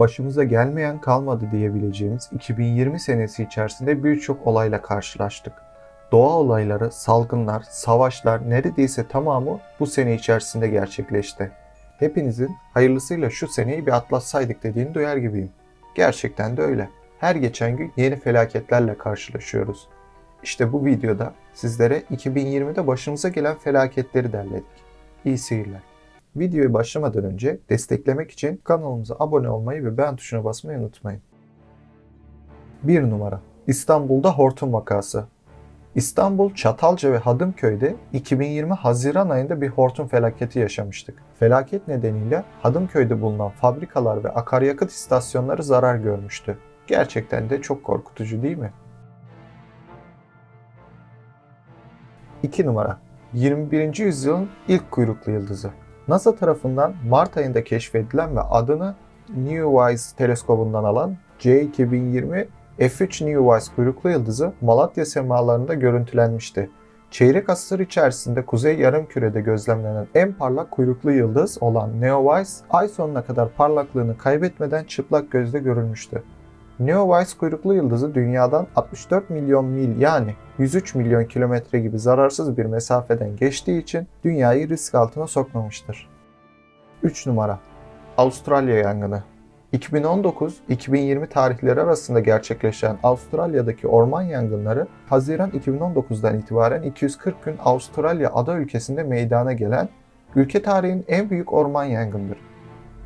başımıza gelmeyen kalmadı diyebileceğimiz 2020 senesi içerisinde birçok olayla karşılaştık. Doğa olayları, salgınlar, savaşlar neredeyse tamamı bu sene içerisinde gerçekleşti. Hepinizin hayırlısıyla şu seneyi bir atlatsaydık dediğini duyar gibiyim. Gerçekten de öyle. Her geçen gün yeni felaketlerle karşılaşıyoruz. İşte bu videoda sizlere 2020'de başımıza gelen felaketleri derledik. İyi seyirler. Videoya başlamadan önce desteklemek için kanalımıza abone olmayı ve beğen tuşuna basmayı unutmayın. 1 numara İstanbul'da hortum vakası. İstanbul, Çatalca ve Hadımköy'de 2020 Haziran ayında bir hortum felaketi yaşamıştık. Felaket nedeniyle Hadımköy'de bulunan fabrikalar ve akaryakıt istasyonları zarar görmüştü. Gerçekten de çok korkutucu değil mi? 2 numara 21. yüzyılın ilk kuyruklu yıldızı. NASA tarafından Mart ayında keşfedilen ve adını Neowise teleskobundan alan C2020 F3 Neowise kuyruklu yıldızı Malatya semalarında görüntülenmişti. Çeyrek asır içerisinde kuzey yarımkürede gözlemlenen en parlak kuyruklu yıldız olan Neowise, ay sonuna kadar parlaklığını kaybetmeden çıplak gözle görülmüştü. Neowise kuyruklu yıldızı dünyadan 64 milyon mil yani 103 milyon kilometre gibi zararsız bir mesafeden geçtiği için dünyayı risk altına sokmamıştır. 3 numara Avustralya yangını 2019-2020 tarihleri arasında gerçekleşen Avustralya'daki orman yangınları Haziran 2019'dan itibaren 240 gün Avustralya ada ülkesinde meydana gelen ülke tarihinin en büyük orman yangınıdır.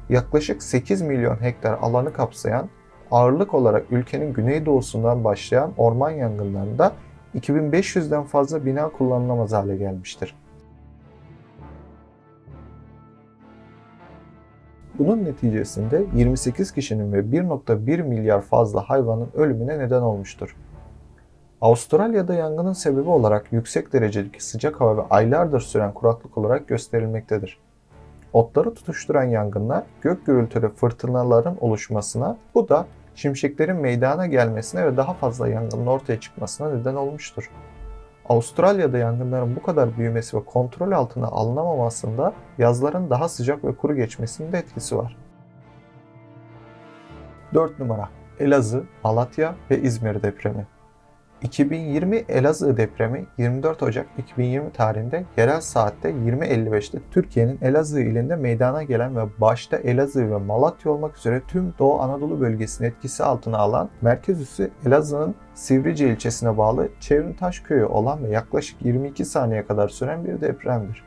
Yaklaşık 8 milyon hektar alanı kapsayan ağırlık olarak ülkenin güneydoğusundan başlayan orman yangınlarında 2500'den fazla bina kullanılamaz hale gelmiştir. Bunun neticesinde 28 kişinin ve 1.1 milyar fazla hayvanın ölümüne neden olmuştur. Avustralya'da yangının sebebi olarak yüksek derecedeki sıcak hava ve aylardır süren kuraklık olarak gösterilmektedir. Otları tutuşturan yangınlar gök gürültülü fırtınaların oluşmasına, bu da şimşeklerin meydana gelmesine ve daha fazla yangının ortaya çıkmasına neden olmuştur. Avustralya'da yangınların bu kadar büyümesi ve kontrol altına alınamamasında yazların daha sıcak ve kuru geçmesinin de etkisi var. 4 numara Elazığ, Malatya ve İzmir depremi. 2020 Elazığ depremi 24 Ocak 2020 tarihinde yerel saatte 20.55'te Türkiye'nin Elazığ ilinde meydana gelen ve başta Elazığ ve Malatya olmak üzere tüm Doğu Anadolu bölgesinin etkisi altına alan merkez üssü Elazığ'ın Sivrice ilçesine bağlı Çevrimtaş köyü olan ve yaklaşık 22 saniye kadar süren bir depremdir.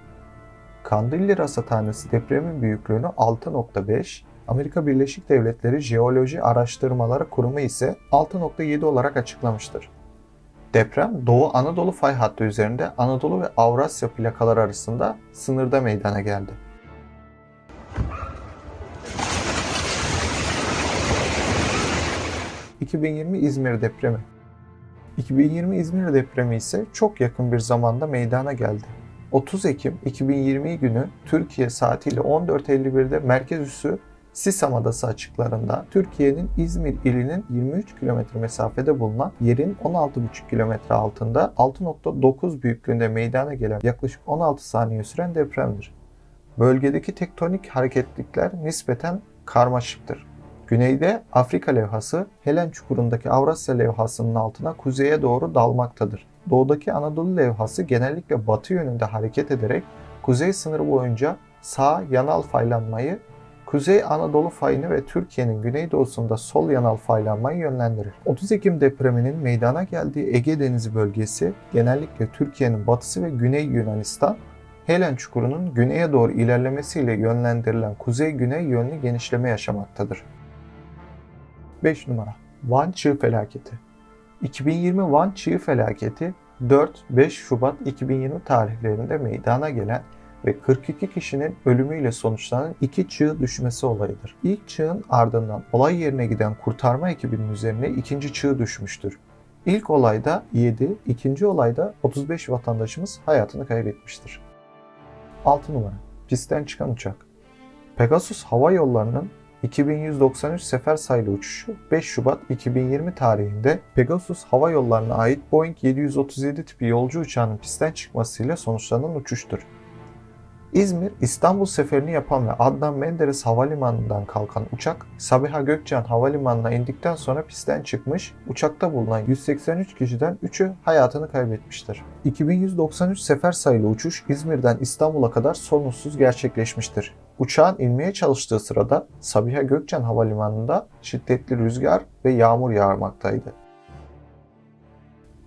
Kandilli Rasathanesi depremin büyüklüğünü 6.5, Amerika Birleşik Devletleri Jeoloji Araştırmaları Kurumu ise 6.7 olarak açıklamıştır. Deprem Doğu Anadolu fay hattı üzerinde Anadolu ve Avrasya plakalar arasında sınırda meydana geldi. ...2020 İzmir depremi. 2020 İzmir depremi ise çok yakın bir zamanda meydana geldi. 30 Ekim 2020 günü Türkiye saatiyle 14.51'de merkez üssü Sisam Adası açıklarında Türkiye'nin İzmir ilinin 23 kilometre mesafede bulunan yerin 16,5 kilometre altında 6.9 büyüklüğünde meydana gelen yaklaşık 16 saniye süren depremdir. Bölgedeki tektonik hareketlikler nispeten karmaşıktır. Güneyde Afrika levhası Helen çukurundaki Avrasya levhasının altına kuzeye doğru dalmaktadır. Doğudaki Anadolu levhası genellikle batı yönünde hareket ederek kuzey sınırı boyunca sağ yanal faylanmayı Kuzey Anadolu fayını ve Türkiye'nin güneydoğusunda sol yanal faylanmayı yönlendirir. 30 Ekim depreminin meydana geldiği Ege Denizi bölgesi genellikle Türkiye'nin batısı ve Güney Yunanistan, Helen Çukuru'nun güneye doğru ilerlemesiyle yönlendirilen kuzey-güney yönlü genişleme yaşamaktadır. 5 numara Van Çığ Felaketi 2020 Van Çığ Felaketi 4-5 Şubat 2020 tarihlerinde meydana gelen ve 42 kişinin ölümüyle sonuçlanan iki çığ düşmesi olayıdır. İlk çığın ardından olay yerine giden kurtarma ekibinin üzerine ikinci çığ düşmüştür. İlk olayda 7, ikinci olayda 35 vatandaşımız hayatını kaybetmiştir. 6 numara Pistten çıkan uçak Pegasus Hava Yolları'nın 2193 sefer sayılı uçuşu 5 Şubat 2020 tarihinde Pegasus Hava Yolları'na ait Boeing 737 tipi yolcu uçağının pistten çıkmasıyla sonuçlanan uçuştur. İzmir, İstanbul seferini yapan ve Adnan Menderes Havalimanı'ndan kalkan uçak, Sabiha Gökçen Havalimanı'na indikten sonra pistten çıkmış, uçakta bulunan 183 kişiden 3'ü hayatını kaybetmiştir. 2193 sefer sayılı uçuş İzmir'den İstanbul'a kadar sorunsuz gerçekleşmiştir. Uçağın inmeye çalıştığı sırada Sabiha Gökçen Havalimanı'nda şiddetli rüzgar ve yağmur yağmaktaydı.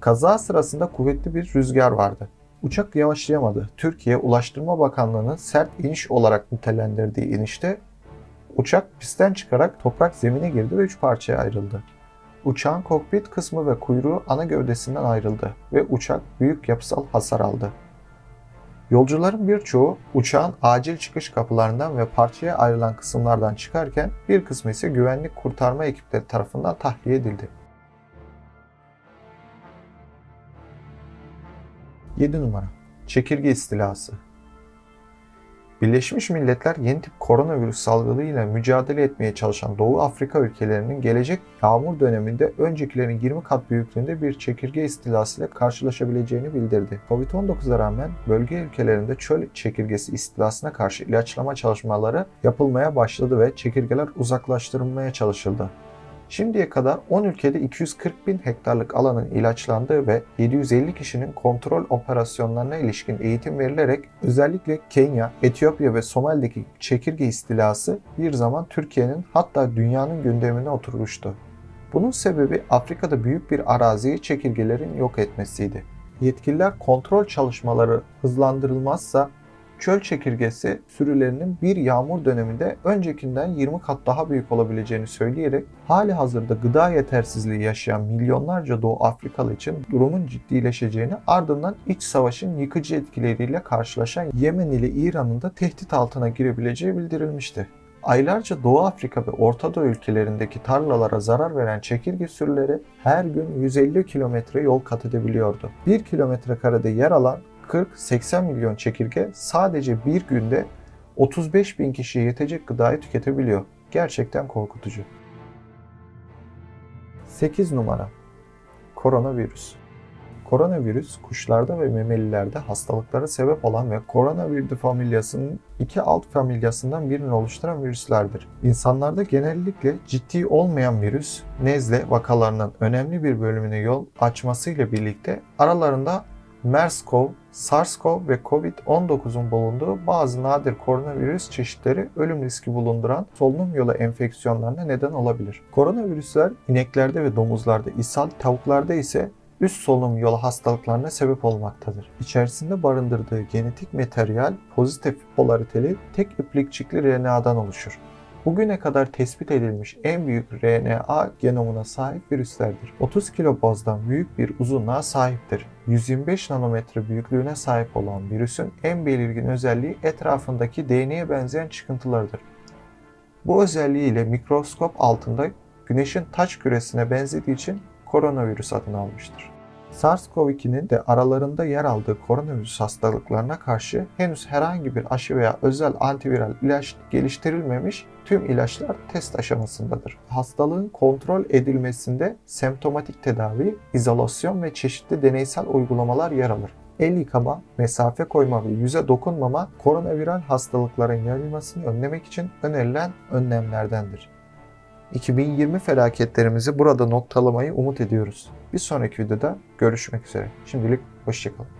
Kaza sırasında kuvvetli bir rüzgar vardı. Uçak yavaşlayamadı. Türkiye Ulaştırma Bakanlığı'nın sert iniş olarak nitelendirdiği inişte uçak pistten çıkarak toprak zemine girdi ve üç parçaya ayrıldı. Uçağın kokpit kısmı ve kuyruğu ana gövdesinden ayrıldı ve uçak büyük yapısal hasar aldı. Yolcuların birçoğu uçağın acil çıkış kapılarından ve parçaya ayrılan kısımlardan çıkarken bir kısmı ise güvenlik kurtarma ekipleri tarafından tahliye edildi. 7 numara Çekirge istilası Birleşmiş Milletler yeni tip koronavirüs salgınıyla mücadele etmeye çalışan Doğu Afrika ülkelerinin gelecek yağmur döneminde öncekilerin 20 kat büyüklüğünde bir çekirge istilası ile karşılaşabileceğini bildirdi. Covid-19'a rağmen bölge ülkelerinde çöl çekirgesi istilasına karşı ilaçlama çalışmaları yapılmaya başladı ve çekirgeler uzaklaştırılmaya çalışıldı. Şimdiye kadar 10 ülkede 240 bin hektarlık alanın ilaçlandığı ve 750 kişinin kontrol operasyonlarına ilişkin eğitim verilerek özellikle Kenya, Etiyopya ve Somali'deki çekirge istilası bir zaman Türkiye'nin hatta dünyanın gündemine oturmuştu. Bunun sebebi Afrika'da büyük bir araziyi çekirgelerin yok etmesiydi. Yetkililer kontrol çalışmaları hızlandırılmazsa çöl çekirgesi sürülerinin bir yağmur döneminde öncekinden 20 kat daha büyük olabileceğini söyleyerek hali hazırda gıda yetersizliği yaşayan milyonlarca Doğu Afrikalı için durumun ciddileşeceğini ardından iç savaşın yıkıcı etkileriyle karşılaşan Yemen ile İran'ın da tehdit altına girebileceği bildirilmişti. Aylarca Doğu Afrika ve Orta Doğu ülkelerindeki tarlalara zarar veren çekirge sürüleri her gün 150 kilometre yol kat edebiliyordu. 1 kilometre karede yer alan 40-80 milyon çekirge sadece bir günde 35 bin kişiye yetecek gıdayı tüketebiliyor. Gerçekten korkutucu. 8 numara Koronavirüs Koronavirüs kuşlarda ve memelilerde hastalıklara sebep olan ve koronavirüs familyasının iki alt familyasından birini oluşturan virüslerdir. İnsanlarda genellikle ciddi olmayan virüs, nezle vakalarının önemli bir bölümüne yol açmasıyla birlikte aralarında MERS-CoV, SARS-CoV ve COVID-19'un bulunduğu bazı nadir koronavirüs çeşitleri ölüm riski bulunduran solunum yolu enfeksiyonlarına neden olabilir. Koronavirüsler ineklerde ve domuzlarda ishal, tavuklarda ise üst solunum yolu hastalıklarına sebep olmaktadır. İçerisinde barındırdığı genetik materyal pozitif polariteli tek iplikçikli RNA'dan oluşur. Bugüne kadar tespit edilmiş en büyük RNA genomuna sahip virüslerdir. 30 kilobazdan büyük bir uzunluğa sahiptir. 125 nanometre büyüklüğüne sahip olan virüsün en belirgin özelliği etrafındaki DNA'ya benzeyen çıkıntılarıdır. Bu özelliğiyle mikroskop altında güneşin taç küresine benzediği için koronavirüs adını almıştır. SARS-CoV-2'nin de aralarında yer aldığı koronavirüs hastalıklarına karşı henüz herhangi bir aşı veya özel antiviral ilaç geliştirilmemiş tüm ilaçlar test aşamasındadır. Hastalığın kontrol edilmesinde semptomatik tedavi, izolasyon ve çeşitli deneysel uygulamalar yer alır. El yıkama, mesafe koyma ve yüze dokunmama koronaviral hastalıkların yayılmasını önlemek için önerilen önlemlerdendir. 2020 felaketlerimizi burada noktalamayı umut ediyoruz. Bir sonraki videoda görüşmek üzere. Şimdilik hoşçakalın.